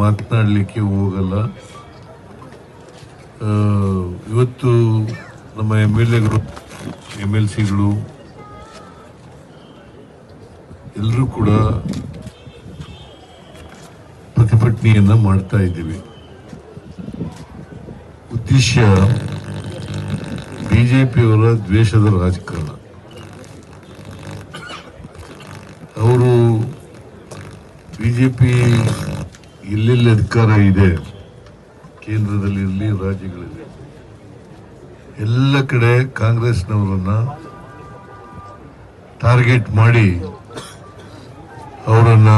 ಮಾತನಾಡಲಿಕ್ಕೆ ಹೋಗಲ್ಲ. ಇವತ್ತು ನಮ್ಮ ಎಂ ಎಲ್ ಎಗಳು ಎಂ ಎಲ್ ಸಿಗಳು, ಎಲ್ಲರೂ ಕೂಡ ಪ್ರತಿಭಟನೆಯನ್ನ ಮಾಡ್ತಾ ಇದ್ದೀವಿ. ಉದ್ದೇಶ ಬಿಜೆಪಿಯವರ ದ್ವೇಷದ ರಾಜಕಾರಣ. ಅವರು ಬಿಜೆಪಿ ಎಲ್ಲೆಲ್ಲಿ ಅಧಿಕಾರ ಇದೆ. ಕೇಂದ್ರದಲ್ಲಿ ಇರಲಿ ರಾಜ್ಯಗಳಲ್ಲಿ ಎಲ್ಲ ಕಡೆ ಕಾಂಗ್ರೆಸ್ನವರನ್ನ ಟಾರ್ಗೆಟ್ ಮಾಡಿ ಅವರನ್ನ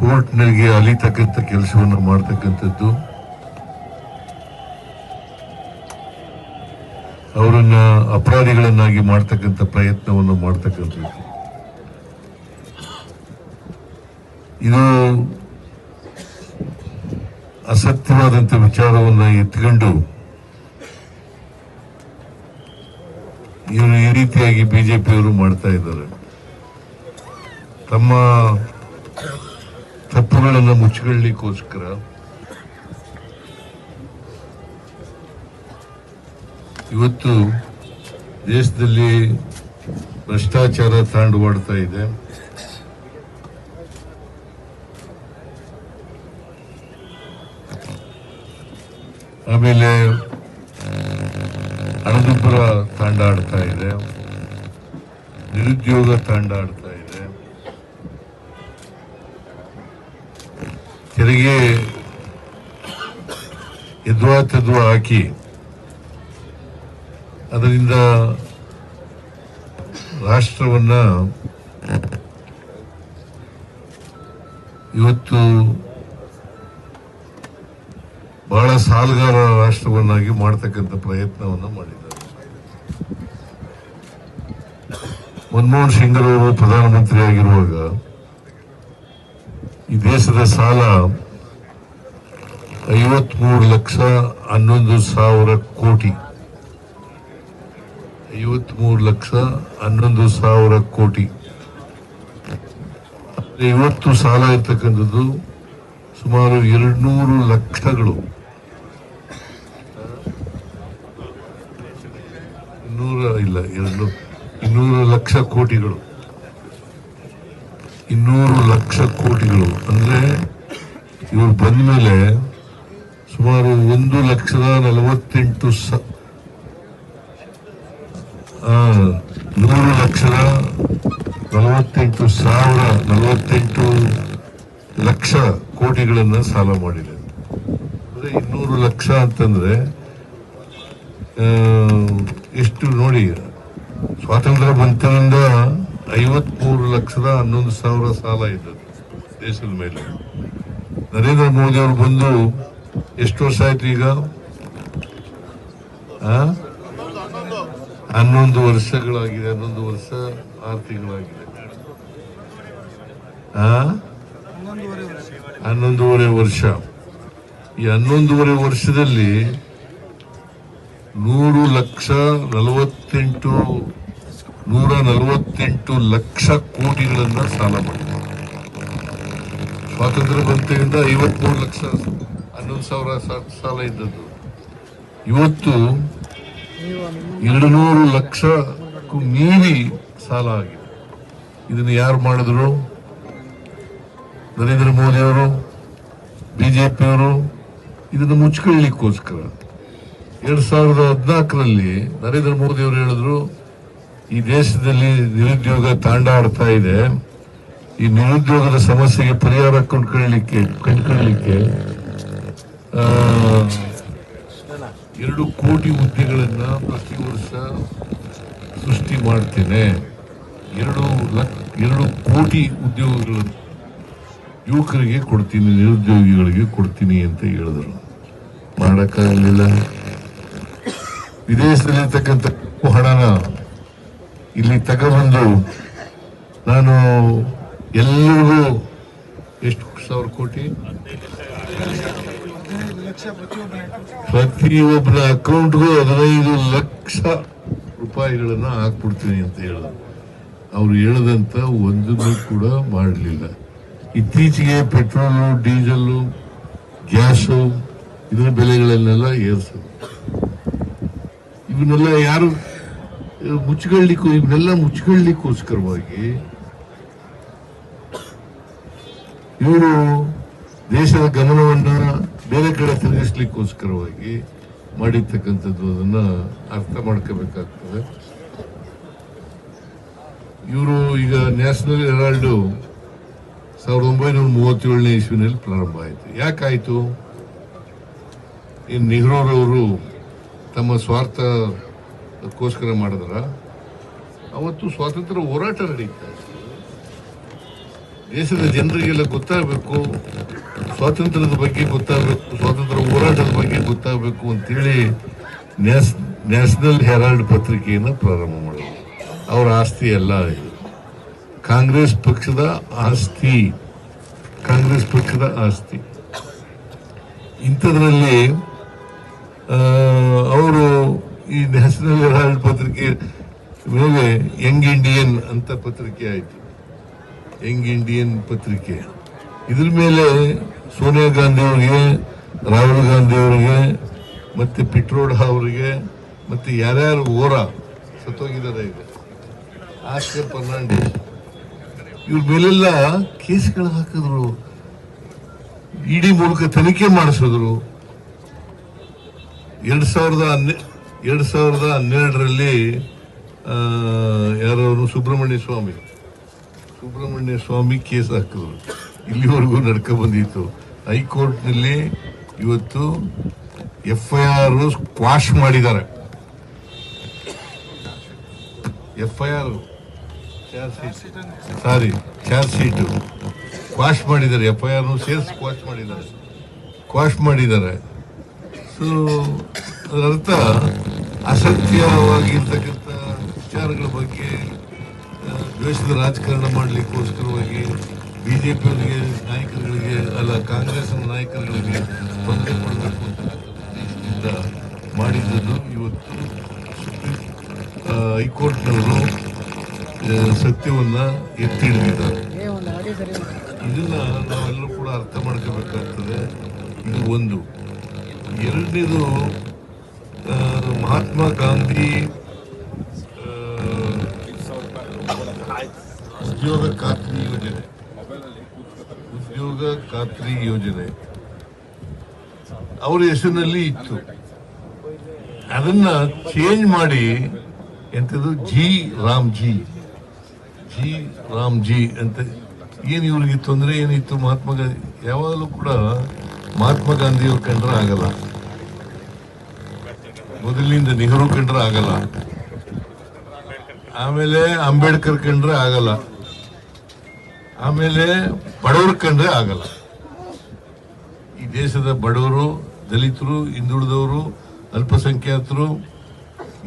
ಕೋರ್ಟ್ನಲ್ಲಿ ಅಲಿತಕ್ಕಂಥ ಕೆಲಸವನ್ನು ಮಾಡ್ತಕ್ಕಂಥದ್ದು. ಅವರನ್ನ ಅಪರಾಧಿಗಳನ್ನಾಗಿ ಮಾಡ್ತಕ್ಕಂಥ ಪ್ರಯತ್ನವನ್ನು ಮಾಡ್ತಕ್ಕಂಥದ್ದು. ಇದು ಅಸತ್ಯವಾದಂಥ ವಿಚಾರವನ್ನು ಎತ್ಕೊಂಡು ಇವರು ಈ ರೀತಿಯಾಗಿ ಬಿಜೆಪಿಯವರು ಮಾಡ್ತಾ ಇದ್ದಾರೆ. ತಮ್ಮ ತಪ್ಪುಗಳನ್ನು ಮುಚ್ಚಿಕೊಳ್ಳಿಕ್ಕೋಸ್ಕರ ಇವತ್ತು ದೇಶದಲ್ಲಿ ಭ್ರಷ್ಟಾಚಾರ ತಾಂಡವಾಡ್ತಾ ಇದೆ. ಆಮೇಲೆ ಹಣದುಬ್ಬರ ಆಡ್ತಾ ಇದೆ. ನಿರುದ್ಯೋಗ ತಾಂಡಾಡ್ತಾ ಇದೆ. ತೆರಿಗೆ ಎದ್ವಾ ತೆದ್ವಾ ಹಾಕಿ ಅದರಿಂದ ರಾಷ್ಟ್ರವನ್ನ ಇವತ್ತು ಬಹಳ ಸಾಲುಗಾರ ರಾಷ್ಟ್ರವನ್ನಾಗಿ ಮಾಡ್ತಕ್ಕಂಥ ಪ್ರಯತ್ನವನ್ನ ಮಾಡಿದ್ದಾರೆ. ಮನಮೋಹನ್ ಸಿಂಗ್ ಅವರು ಪ್ರಧಾನಮಂತ್ರಿ ಆಗಿರುವಾಗ ಈ ದೇಶದ ಸಾಲ ಐವತ್ಮೂರು ಲಕ್ಷ ಹನ್ನೊಂದು ಸಾವಿರ ಕೋಟಿ. ಐವತ್ಮೂರು ಲಕ್ಷ ಹನ್ನೊಂದು ಸಾವಿರ ಕೋಟಿ. ಇವತ್ತು ಸಾಲ ಇರ್ತಕ್ಕಂಥದ್ದು ಸುಮಾರು ಎರಡ್ನೂರು ಲಕ್ಷಗಳು ಇನ್ನೂರ ಇಲ್ಲ, ಎರಡು. ಇನ್ನೂರು ಲಕ್ಷ ಕೋಟಿಗಳು. ಇನ್ನೂರು ಲಕ್ಷ ಕೋಟಿಗಳು. ಅಂದ್ರೆ ಇವರು ಬಂದ ಮೇಲೆ ಸುಮಾರು ಒಂದು ಲಕ್ಷದ ನಲವತ್ತೆಂಟು ಸ ನೂರು ಲಕ್ಷದ ನಲವತ್ತೆಂಟು ಸಾವಿರ ನಲವತ್ತೆಂಟು ಲಕ್ಷ ಕೋಟಿಗಳನ್ನ ಸಾಲ ಮಾಡಿದೆ. ಅಂದ್ರೆ ಇನ್ನೂರು ಲಕ್ಷ ಅಂತಂದ್ರೆ ಎಷ್ಟು ನೋಡಿ, ಸ್ವಾತಂತ್ರ್ಯ ಬಂತಿನಿಂದ ಐವತ್ಮೂರು ಲಕ್ಷದ ಹನ್ನೊಂದು ಸಾವಿರ ಸಾಲ ಇದ್ದದ್ದು ದೇಶದ ಮೇಲೆ. ನರೇಂದ್ರ ಮೋದಿ ಅವರು ಬಂದು ಎಷ್ಟು ವರ್ಷ ಆಯ್ತು ಈಗ? ಹನ್ನೊಂದು ವರ್ಷಗಳಾಗಿದೆ, ಹನ್ನೊಂದು ವರ್ಷ ಆರು ತಿಂಗಳಾಗಿದೆ. ಹನ್ನೊಂದೂವರೆ ವರ್ಷ. ಈ ಹನ್ನೊಂದೂವರೆ ವರ್ಷದಲ್ಲಿ ನೂರು ಲಕ್ಷ ನಲವತ್ತೆಂಟು, ನೂರ ನಲವತ್ತೆಂಟು ಲಕ್ಷ ಕೋಟಿಗಳನ್ನ ಸಾಲ ಮಾಡಿದೆ ಸ್ವಾತಂತ್ರ್ಯ ಬಂತೆಯಿಂದ ಐವತ್ಮೂರು ಲಕ್ಷ ಹನ್ನೊಂದು ಸಾವಿರ ಸಾಲ ಇದ್ದದ್ದು. ಇವತ್ತು ಎರಡು ನೂರು ಲಕ್ಷಕ್ಕೂ ಮೀರಿ ಸಾಲ ಆಗಿದೆ. ಇದನ್ನು ಯಾರು ಮಾಡಿದ್ರು? ನರೇಂದ್ರ ಮೋದಿಯವರು, ಬಿಜೆಪಿಯವರು? ಇದನ್ನು ಮುಚ್ಕೊಳ್ಳಿಕ್ಕೋಸ್ಕರ. ಎರಡ್ ಸಾವಿರದ ಹದಿನಾಲ್ಕರಲ್ಲಿ ನರೇಂದ್ರ ಮೋದಿ ಅವರು ಹೇಳಿದ್ರು, ಈ ದೇಶದಲ್ಲಿ ನಿರುದ್ಯೋಗ ತಾಂಡಾಡ್ತಾ ಇದೆ. ಈ ನಿರುದ್ಯೋಗದ ಸಮಸ್ಯೆಗೆ ಪರಿಹಾರ ಕಂಡುಕೊಳ್ಳಲಿಕ್ಕೆ ಕಂಡುಕೊಳ್ಳಲಿಕ್ಕೆ ಎರಡು ಕೋಟಿ ಹುದ್ದೆಗಳನ್ನ ಪ್ರತಿ ವರ್ಷ ಸೃಷ್ಟಿ ಮಾಡ್ತೇನೆ. ಎರಡು ಲಕ್ಷ ಎರಡು ಕೋಟಿ ಉದ್ಯೋಗಗಳನ್ನು ಯುವಕರಿಗೆ ಕೊಡ್ತೀನಿ, ನಿರುದ್ಯೋಗಿಗಳಿಗೆ ಕೊಡ್ತೀನಿ ಅಂತ ಹೇಳಿದರು. ಮಾಡಕ್ಕಾಗಲಿಲ್ಲ. ವಿದೇಶದಲ್ಲಿರ್ತಕ್ಕಂಥ ಹಣನ ಇಲ್ಲಿ ತಗೊಬಂದು ನಾನು ಎಲ್ಲರಿಗೂ ಎಷ್ಟು ಸಾವಿರ ಕೋಟಿ? ಪ್ರತಿಯೊಬ್ಬರ ಅಕೌಂಟ್ಗೂ ಹದಿನೈದು ಲಕ್ಷ ರೂಪಾಯಿಗಳನ್ನ ಹಾಕ್ಬಿಡ್ತೀನಿ ಅಂತ ಹೇಳಿದ್ರು ಅವ್ರು ಹೇಳದಂತ ಒಂದನ್ನು ಕೂಡ ಮಾಡಲಿಲ್ಲ. ಇತ್ತೀಚೆಗೆ ಪೆಟ್ರೋಲು, ಡೀಸೆಲ್ಲು, ಗ್ಯಾಸು, ಇದರ ಬೆಲೆಗಳನ್ನೆಲ್ಲ ಏರಿಸೋದು. ಇವನ್ನೆಲ್ಲ ಯಾರು ಮುಚ್ಚಿಕೊಳ್ಳಿಕ್ಕೂ ಇವನ್ನೆಲ್ಲ ಮುಚ್ಚಿಕೊಳ್ಳಿಕ್ಕೋಸ್ಕರವಾಗಿ ಇವರು ದೇಶದ ಗಮನವನ್ನ ಬೇರೆ ಕಡೆ ತಿರುಗಿಸ್ಲಿಕ್ಕೋಸ್ಕರವಾಗಿ ಮಾಡಿರ್ತಕ್ಕಂಥದ್ದು ಅದನ್ನ ಅರ್ಥ ಮಾಡ್ಕೋಬೇಕಾಗ್ತದೆ. ಇವರು ಈಗ ನ್ಯಾಷನಲ್ ಹೆರಾಲ್ಡು ಸಾವಿರದ ಒಂಬೈನೂರ ಮೂವತ್ತೇಳನೇ ಇಸ್ವಿನಲ್ಲಿ ಪ್ರಾರಂಭ ಆಯಿತು. ಯಾಕಾಯಿತು? ನೆಹರೂರವರು ತಮ್ಮ ಸ್ವಾರ್ಥಕ್ಕೋಸ್ಕರ ಮಾಡಿದ್ರ. ಅವತ್ತು ಸ್ವಾತಂತ್ರ್ಯ ಹೋರಾಟ ನಡೀತಾ. ದೇಶದ ಜನರಿಗೆಲ್ಲ ಗೊತ್ತಾಗಬೇಕು, ಸ್ವಾತಂತ್ರ್ಯದ ಬಗ್ಗೆ ಗೊತ್ತಾಗಬೇಕು, ಸ್ವಾತಂತ್ರ್ಯ ಹೋರಾಟದ ಬಗ್ಗೆ ಗೊತ್ತಾಗಬೇಕು ಅಂತೇಳಿ ನ್ಯಾಸ್, ನ್ಯಾಷನಲ್ ಹೆರಾಲ್ಡ್ ಪತ್ರಿಕೆಯನ್ನು ಪ್ರಾರಂಭ ಮಾಡಿದ್ರು. ಅವರ ಆಸ್ತಿ ಎಲ್ಲ ಕಾಂಗ್ರೆಸ್ ಪಕ್ಷದ ಆಸ್ತಿ, ಕಾಂಗ್ರೆಸ್ ಪಕ್ಷದ ಆಸ್ತಿ. ಇಂಥದ್ರಲ್ಲಿ ಈ ನ್ಯಾಷನಲ್ ಹೆರಾಲ್ಡ್ ಪತ್ರಿಕೆ ಮೇಲೆ ಯಂಗ್ ಇಂಡಿಯನ್ ಅಂತ ಪತ್ರಿಕೆ ಆಯಿತು. ಯಂಗ್ ಇಂಡಿಯನ್ ಪತ್ರಿಕೆ. ಇದ್ರ ಮೇಲೆ ಸೋನಿಯಾ ಗಾಂಧಿ ಅವರಿಗೆ, ರಾಹುಲ್ ಗಾಂಧಿ ಅವರಿಗೆ, ಮತ್ತೆ ಪಿಟ್ರೋಡ ಅವರಿಗೆ, ಮತ್ತೆ ಯಾರ್ಯಾರು ಓರ ಸತ್ತೋಗಿದ್ದಾರೆ ಈಗ. ಆಸ್ಕರ್ ಫರ್ನಾಂಡಿಸ್. ಇವ್ರ ಮೇಲೆಲ್ಲ ಕೇಸ್ಗಳು ಹಾಕಿದ್ರು. ಇಡಿ ಮೂಲಕ ತನಿಖೆ ಮಾಡಿಸಿದ್ರು. ಎರಡು ಸಾವಿರದ ಹನ್ನೆ ಎರಡ್ ಸಾವಿರದ ಹನ್ನೆರಡರಲ್ಲಿ ಯಾರವರು? ಸುಬ್ರಹ್ಮಣ್ಯ ಸ್ವಾಮಿ. ಸುಬ್ರಹ್ಮಣ್ಯ ಸ್ವಾಮಿ ಕೇಸ್ ಹಾಕಿದ್ರು. ಇಲ್ಲಿವರೆಗೂ ನಡ್ಕ ಬಂದಿತ್ತು. ಹೈಕೋರ್ಟ್ನಲ್ಲಿ ಇವತ್ತು ಎಫ್ ಐ ಆರ್ ಕ್ವಾಶ್ ಮಾಡಿದ್ದಾರೆ. F I R sorry, charge sheet. Quash ಮಾಡಿದ್ದಾರೆ. ಎಫ್ ಐ ಆರ್ ಸೇರಿಸಿ ಕ್ವಾಶ್ ಮಾಡಿದ್ದಾರೆ. ಕ್ವಾಶ್ ಮಾಡಿದ್ದಾರೆ. ಸೊ ಅದರ ಅರ್ಥ ಅಸತ್ಯವಾಗಿರ್ತಕ್ಕಂಥ ವಿಚಾರಗಳ ಬಗ್ಗೆ ದ್ವೇಷದ ರಾಜಕಾರಣ ಮಾಡಲಿಕ್ಕೋಸ್ಕರವಾಗಿ ಬಿ ಜೆ ಪಿಯವರಿಗೆ ನಾಯಕರುಗಳಿಗೆ, ಅಲ್ಲ ಕಾಂಗ್ರೆಸ್ ನಾಯಕರುಗಳಿಗೆ ತೊಂದರೆ ಕೊಡಬೇಕು ಅಂತ ಮಾಡಿದ್ದನ್ನು ಇವತ್ತು ಹೈಕೋರ್ಟ್ನವರು ಸತ್ಯವನ್ನು ಎತ್ತಿ ಹಿಡಿದಿದ್ದಾರೆ ಇದನ್ನ ನಾವೆಲ್ಲರೂ ಕೂಡ ಅರ್ಥ ಮಾಡ್ಕೋಬೇಕಾಗ್ತದೆ. ಇದು ಒಂದು. ಎರಡನೇದು ಮಹಾತ್ಮ ಗಾಂಧಿ ಉದ್ಯೋಗ ಖಾತ್ರಿ ಯೋಜನೆ ಉದ್ಯೋಗ ಖಾತ್ರಿ ಯೋಜನೆ ಅವರ ಹೆಸರಿನಲ್ಲಿ ಇತ್ತು. ಅದನ್ನ ಚೇಂಜ್ ಮಾಡಿ ಎಂಥದ್ದು G RAM G. G RAM G ಅಂತ ಏನು ಇವ್ರಿಗೆ ತೊಂದರೆ ಏನಿತ್ತು? ಮಹಾತ್ಮ ಗಾಂಧಿ ಯಾವಾಗಲೂ ಕೂಡ ಮಹಾತ್ಮ ಗಾಂಧಿಯವ್ರು ಕಂಡ್ರೆ ಆಗಲ್ಲ. ಮೊದಲಿನಿಂದ ನೆಹರು ಕಂಡ್ರೆ ಆಗಲ್ಲ. ಆಮೇಲೆ ಅಂಬೇಡ್ಕರ್ ಕಂಡ್ರೆ ಆಗಲ್ಲ. ಆಮೇಲೆ ಬಡವರು ಕಂಡ್ರೆ ಆಗಲ್ಲ. ಈ ದೇಶದ ಬಡವರು, ದಲಿತರು, ಹಿಂದುಳಿದವರು, ಅಲ್ಪಸಂಖ್ಯಾತರು,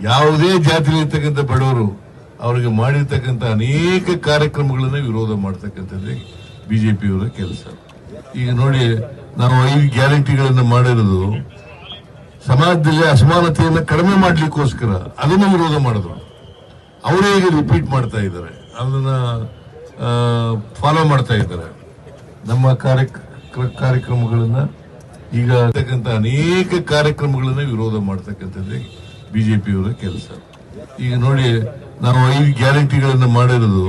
ಯಾವುದೇ ಜಾತಿಲಿರ್ತಕ್ಕಂಥ ಬಡವರು, ಅವರಿಗೆ ಮಾಡಿರ್ತಕ್ಕಂಥ ಅನೇಕ ಕಾರ್ಯಕ್ರಮಗಳನ್ನು ವಿರೋಧ ಮಾಡ್ತಕ್ಕಂಥದ್ದೇ ಬಿಜೆಪಿಯವರ ಕೆಲಸ. ಈಗ ನೋಡಿ, ನಾವು ಐದು ಗ್ಯಾರಂಟಿಗಳನ್ನು ಮಾಡಿರೋದು ಸಮಾಜದಲ್ಲಿ ಅಸಮಾನತೆಯನ್ನು ಕಡಿಮೆ ಮಾಡಲಿಕ್ಕೋಸ್ಕರ ಅದನ್ನು ವಿರೋಧ ಮಾಡಿದ್ರು. ಅವರೇ ಈಗ ರಿಪೀಟ್ ಮಾಡ್ತಾ ಇದ್ದಾರೆ. ಅದನ್ನು ಫಾಲೋ ಮಾಡ್ತಾ ಇದ್ದಾರೆ. ನಮ್ಮ ಕಾರ್ಯ ಕಾರ್ಯಕ್ರಮಗಳನ್ನು ಈಗ ಇರ್ತಕ್ಕಂಥ ಅನೇಕ ಕಾರ್ಯಕ್ರಮಗಳನ್ನು ವಿರೋಧ ಮಾಡ್ತಕ್ಕಂಥದ್ದೇ ಬಿಜೆಪಿಯವರ ಕೆಲಸ. ಈಗ ನೋಡಿ, ನಾವು ಐದು ಗ್ಯಾರಂಟಿಗಳನ್ನು ಮಾಡಿರೋದು,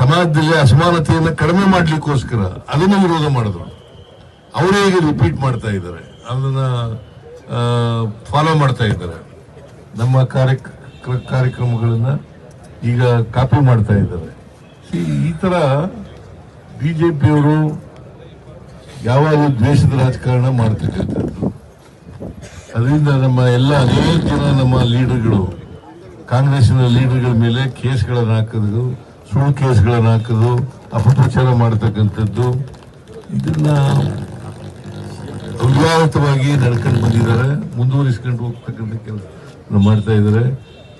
ಸಮಾಜದಲ್ಲಿ ಅಸಮಾನತೆಯನ್ನು ಕಡಿಮೆ ಮಾಡಲಿಕ್ಕೋಸ್ಕರ ಅದನ್ನು ವಿರೋಧ ಮಾಡಿದ್ರು. ಅವರೇ ಈಗ ರಿಪೀಟ್ ಮಾಡ್ತಾ ಇದ್ದಾರೆ. ಅದನ್ನ ಫಾಲೋ ಮಾಡ್ತಾ ಇದ್ದಾರೆ. ನಮ್ಮ ಕಾರ್ಯ ಕಾರ್ಯಕ್ರಮಗಳನ್ನು ಈಗ ಕಾಪಿ ಮಾಡ್ತಾ ಇದ್ದಾರೆ. ಈ- ಈ ಜೆ ಪಿಯವರು ಯಾವಾಗ ದ್ವೇಷದ ರಾಜಕಾರಣ ಮಾಡ್ತಕ್ಕಂಥದ್ದು ಅದರಿಂದ ನಮ್ಮ ಎಲ್ಲ ಅನೇಕ ಜನ ನಮ್ಮ ಲೀಡರ್ಗಳು ಕಾಂಗ್ರೆಸ್ನ ಲೀಡರ್ಗಳ ಮೇಲೆ ಕೇಸ್ಗಳನ್ನು ಹಾಕೋದು, ಸುಳ್ಳು ಕೇಸ್ಗಳನ್ನು ಹಾಕೋದು, ಅಪಪ್ರಚಾರ ಮಾಡ್ತಕ್ಕಂಥದ್ದು, ಇದನ್ನ ಅವ್ಯಾಹತವಾಗಿ ನಡ್ಕೊಂಡು ಬಂದಿದ್ದಾರೆ. ಮುಂದುವರಿಸ್ಕೊಂಡು ಹೋಗ್ತಕ್ಕಂಥ ಕೆಲಸ ಮಾಡ್ತಾ ಇದ್ದಾರೆ.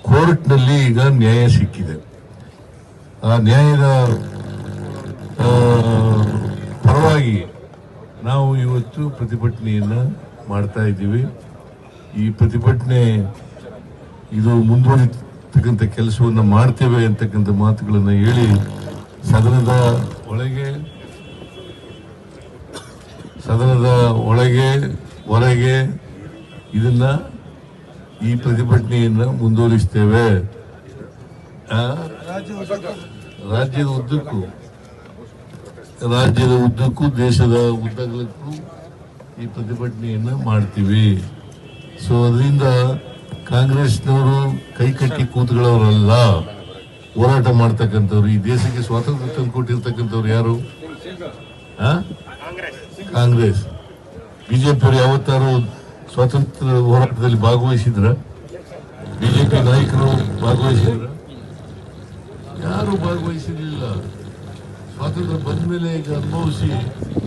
ಕೋರ್ಟ್ನಲ್ಲಿ ಈಗ ನ್ಯಾಯ ಸಿಕ್ಕಿದೆ. ಆ ನ್ಯಾಯದ ಪರವಾಗಿ ನಾವು ಇವತ್ತು ಪ್ರತಿಭಟನೆಯನ್ನ ಮಾಡ್ತಾ ಇದ್ದೀವಿ. ಈ ಪ್ರತಿಭಟನೆ, ಇದು ಮುಂದುವರಿತಕ್ಕಂಥ ಕೆಲಸವನ್ನ ಮಾಡ್ತೇವೆ ಅಂತಕ್ಕಂಥ ಮಾತುಗಳನ್ನು ಹೇಳಿ ಸದನದ ಒಳಗೆ ಒಳಗೆ, ಹೊರಗೆ ಇದನ್ನ ಈ ಪ್ರತಿಭಟನೆಯನ್ನ ಮುಂದುವರಿಸ್ತೇವೆ? ರಾಜ್ಯದ ಉದ್ದಕ್ಕೂ ರಾಜ್ಯದ ಉದ್ದಕ್ಕೂ, ದೇಶದ ಉದ್ದಗಳಕ್ಕೂ ಈ ಪ್ರತಿಭಟನೆಯನ್ನ ಮಾಡ್ತೀವಿ ಸೊ ಅದರಿಂದ ಕಾಂಗ್ರೆಸ್ನವರು ಕೈ ಕಟ್ಟಿ ಕೂತ್ಗಳವರಲ್ಲ ಹೋರಾಟ ಮಾಡ್ತಕ್ಕಂಥವ್ರು, ಈ ದೇಶಕ್ಕೆ ಸ್ವಾತಂತ್ರ್ಯ ತಂದು ಕೊಟ್ಟಿರ್ತಕ್ಕಂಥವ್ರು ಯಾರು? ಕಾಂಗ್ರೆಸ್. ಬಿಜೆಪಿ ಅವರು ಯಾವತ್ತಾರು ಸ್ವಾತಂತ್ರ್ಯ ಹೋರಾಟದಲ್ಲಿ ಭಾಗವಹಿಸಿದ್ರ? ಬಿಜೆಪಿ ನಾಯಕರು ಭಾಗವಹಿಸಿದ್ರ? ಯಾರು ಭಾಗವಹಿಸಿರ್ಲಿಲ್ಲ? ಸ್ವಾತಂತ್ರ್ಯ ಬಂದ ಮೇಲೆ ಈಗ ಅನುಭವಿಸಿ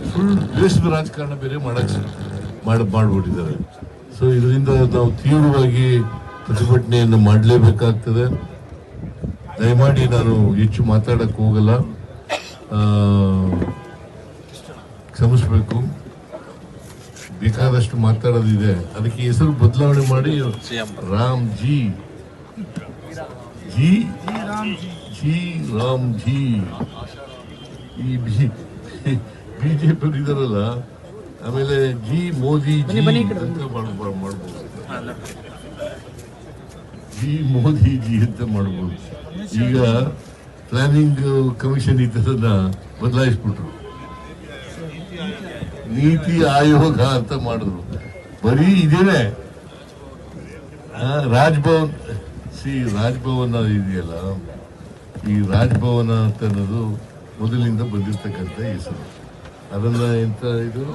ಫುಲ್ ದೇಶದ ರಾಜಕಾರಣ ಬೇರೆ ಮಾಡಕ್ ಮಾಡ್, ಮಾಡ್ಬಿಟ್ಟಿದ್ದಾರೆ. ಸೊ ಇದರಿಂದ ನಾವು ತೀವ್ರವಾಗಿ ಪ್ರತಿಭಟನೆಯನ್ನು ಮಾಡಲೇಬೇಕಾಗ್ತದೆ. ದಯಮಾಡಿ ನಾನು ಹೆಚ್ಚು ಮಾತಾಡಕ್ಕೆ ಹೋಗಲ್ಲ. ಕ್ಷಮಿಸ್ಬೇಕು. ಬೇಕಾದಷ್ಟು ಮಾತಾಡೋದಿದೆ. ಅದಕ್ಕೆ ಹೆಸರು ಬದಲಾವಣೆ ಮಾಡಿ RAM G? G G RAM G ಈ ಬಿಜೆಪಿ ಇದಾರಲ್ಲ ಆಮೇಲೆ ಜಿ ಮೋದಿ ಜಿ ಅಂತ ಮಾಡ್- ಮಾಡ್- ಮಾಡ್ಬೋದು. ಜಿ ಮೋದಿ ಜಿ ಅಂತ ಮಾಡ್ಬೋದು. ಈಗ ಪ್ಲಾನಿಂಗ್ ಕಮಿಷನ್ ಇದ್ದದನ್ನ ಬದಲಾಯಿಸ್ಬಿಟ್ರು. ನೀತಿ ಆಯೋಗ ಅಂತ ಮಾಡಿದ್ರು. ಬರೀ ಇದೇನೆ. ರಾಜ್ಭವನ್ ಸಿ ರಾಜ್ಭವನ ಇದೆಯಲ್ಲ, ಈ ರಾಜ್ಭವನ ಅಂತ ಅನ್ನೋದು ಮೊದಲಿಂದ ಬಂದಿರ್ತಕ್ಕಂಥ ಹೆಸರು. ಅದನ್ನ ಎಂತ ಇದು?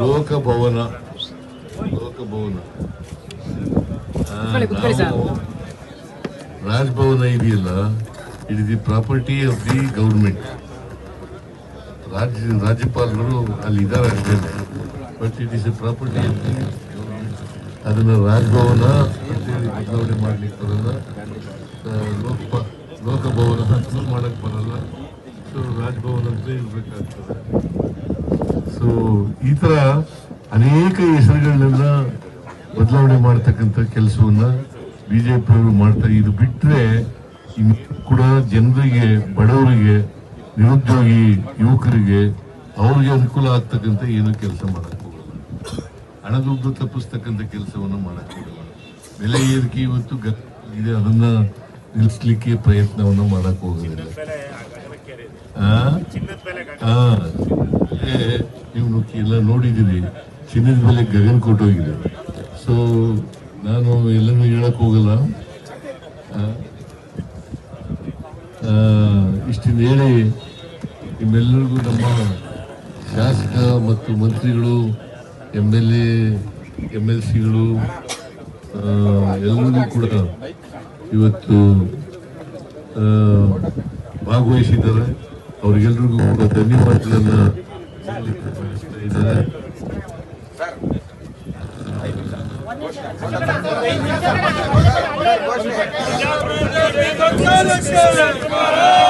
ಲೋಕಭವನ. ಲೋಕಭವನ. ರಾಜ್ಭವನ ಇದೆಯಲ್ಲ, it is the property of the government. ರಾಜ್ಯ, ರಾಜ್ಯಪಾಲರು ಅಲ್ಲಿ ಇದ್ದಾರೆ but it is a property ಅದನ್ನ ರಾಜಭವನ ಅಂತೇಳಿ ಬದಲಾವಣೆ ಮಾಡ್ಲಿಕ್ಕೆ ಬರಲ್ಲ. ಲೋಕ ಲೋಕಭವನ ಅಂತಲೂ ಮಾಡಕ್ ಬರಲ್ಲ. ಸೊ ರಾಜಭವನ ಅಂತ ಇರಬೇಕಾಗ್ತದೆ ಸೊ ಈ ಥರ ಅನೇಕ ಹೆಸರುಗಳನ್ನೆಲ್ಲ ಬದಲಾವಣೆ ಮಾಡ್ತಕ್ಕಂಥ ಕೆಲಸವನ್ನು ಬಿ ಜೆ ಪಿಯವರು ಮಾಡ್ತಾ, ಇದು ಬಿಟ್ಟರೆ ಕೂಡ ಜನರಿಗೆ, ಬಡವರಿಗೆ ನಿರುದ್ಯೋಗಿ ಯುವಕರಿಗೆ ಅವ್ರಿಗೆ ಅನುಕೂಲ ಆಗ್ತಕ್ಕಂಥ ಏನು ಕೆಲಸ ಮಾಡಕ್ಕೆ ಹೋಗಲ್ಲ. ಹಣದುಡ್ಡು ತಪ್ಪಿಸ್ತಕ್ಕಂಥ ಕೆಲಸವನ್ನು ಮಾಡಕ್ಕೆ ಹೋಗಲ್ಲ. ಬೆಲೆ ಏರಿಕೆ ಇವತ್ತು ಗ- ಇದೆ ಅದನ್ನ ನಿಲ್ಲಿಸ್ಲಿಕ್ಕೆ ಪ್ರಯತ್ನವನ್ನು ಮಾಡಕ್ಕೆ ಹೋಗೋದಿಲ್ಲ. ನೀವು ಎಲ್ಲ ನೋಡಿದ್ದೀರಿ. ಚಿನ್ನದ ಬೆಲೆ ಗಗನ ಕೊಟ್ಟೋಗಿದೆ. ಸೊ ನಾನು ಎಲ್ಲನೂ ಹೇಳಕ್ ಹೋಗಲ್ಲ. ಇಷ್ಟಿಂದ ಹೇಳಿ ನಿಮ್ಮೆಲ್ಲರಿಗೂ ನಮ್ಮ ಶಾಸಕ ಮತ್ತು ಮಂತ್ರಿಗಳು M L A M L ಸಿಗಳು ಎಲ್ಲರಿಗೂ ಕೂಡ ಇವತ್ತು ಭಾಗವಹಿಸಿದ್ದಾರೆ. ಅವ್ರಿಗೆಲ್ರಿಗೂ ಕೂಡ ಧನ್ಯವಾದಗಳನ್ನು ಇದ್ದಾರೆ. Spartak!